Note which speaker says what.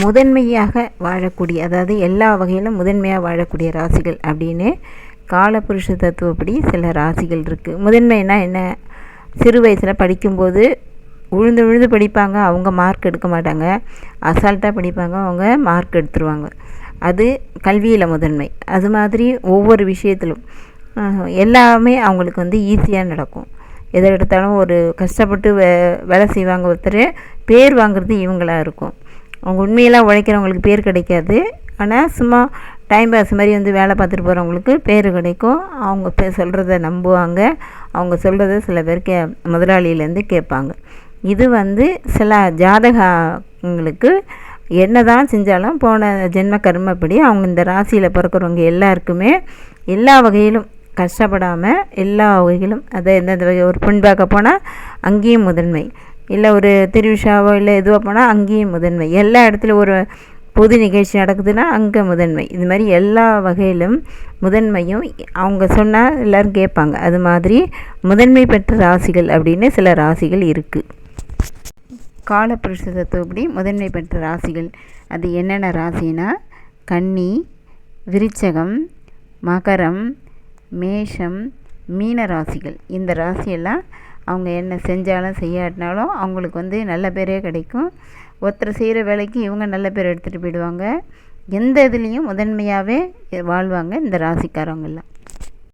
Speaker 1: முதன்மையாக வாழக்கூடிய அதாவது எல்லா வகையிலும் முதன்மையாக வாழக்கூடிய ராசிகள் அப்படின்னு காலபுருஷ தத்துவப்படி சில ராசிகள் இருக்குது முதன்மைனா என்ன? சிறு வயசில் படிக்கும்போது உழுந்து விழுந்து படிப்பாங்க அவங்க மார்க் எடுக்க மாட்டாங்க. அசால்ட்டாக படிப்பாங்க அவங்க மார்க் எடுத்துருவாங்க. அது கல்வியில் முதன்மை. அது மாதிரி ஒவ்வொரு விஷயத்திலும் எல்லாமே அவங்களுக்கு வந்து ஈஸியாக நடக்கும். எதை எடுத்தாலும் ஒரு கஷ்டப்பட்டு வே வேலை செய்வாங்க ஒருத்தர் பேர் வாங்குறது இவங்களாக இருக்கும். அவங்க உண்மையெல்லாம் உழைக்கிறவங்களுக்கு பேர் கிடைக்காது. ஆனால் சும்மா டைம் பாஸ் மாதிரி வந்து வேலை பார்த்துட்டு போகிறவங்களுக்கு பேர் கிடைக்கும். அவங்க பே சொல்கிறத நம்புவாங்க. அவங்க சொல்கிறத சில பேர் கே முதலாளியிலேருந்து கேட்பாங்க. இது வந்து சில ஜாதகங்களுக்கு என்ன தான் செஞ்சாலும் போன ஜென்ம கர்மப்படி அவங்க இந்த ராசியில் பிறக்கிறவங்க எல்லாருக்குமே எல்லா வகையிலும் கஷ்டப்படாமல் எல்லா வகையிலும் அதை எந்தெந்த வகை ஒரு பெண் பார்க்க போனால் அங்கேயும் முதன்மை. இல்லை ஒரு திருவிழாவோ இல்லை எதுவோ போனால் அங்கேயும் முதன்மை. எல்லா இடத்துலையும் ஒரு பொது நிகழ்ச்சி நடக்குதுன்னா அங்கே முதன்மை. இது மாதிரி எல்லா வகையிலும் முதன்மையும் அவங்க சொன்னால் எல்லோரும் கேட்பாங்க. அது மாதிரி முதன்மை பெற்ற ராசிகள் அப்படின்னு சில ராசிகள் இருக்குது காலப்புருஷ தத்துவப்படி முதன்மை பெற்ற ராசிகள். அது என்னென்ன ராசினா கன்னி விருச்சகம் மகரம் மேஷம் மீன ராசிகள். இந்த ராசியெல்லாம் அவங்க என்ன செஞ்சாலும் செய்யாட்டினாலும் அவங்களுக்கு வந்து நல்ல பேரே கிடைக்கும். ஒருத்தர் செய்கிற வேலைக்கு இவங்க நல்ல பேர் எடுத்துகிட்டு போயிடுவாங்க. எந்த இதுலேயும் முதன்மையாகவே வாழ்வாங்க இந்த ராசிக்காரவங்கெல்லாம்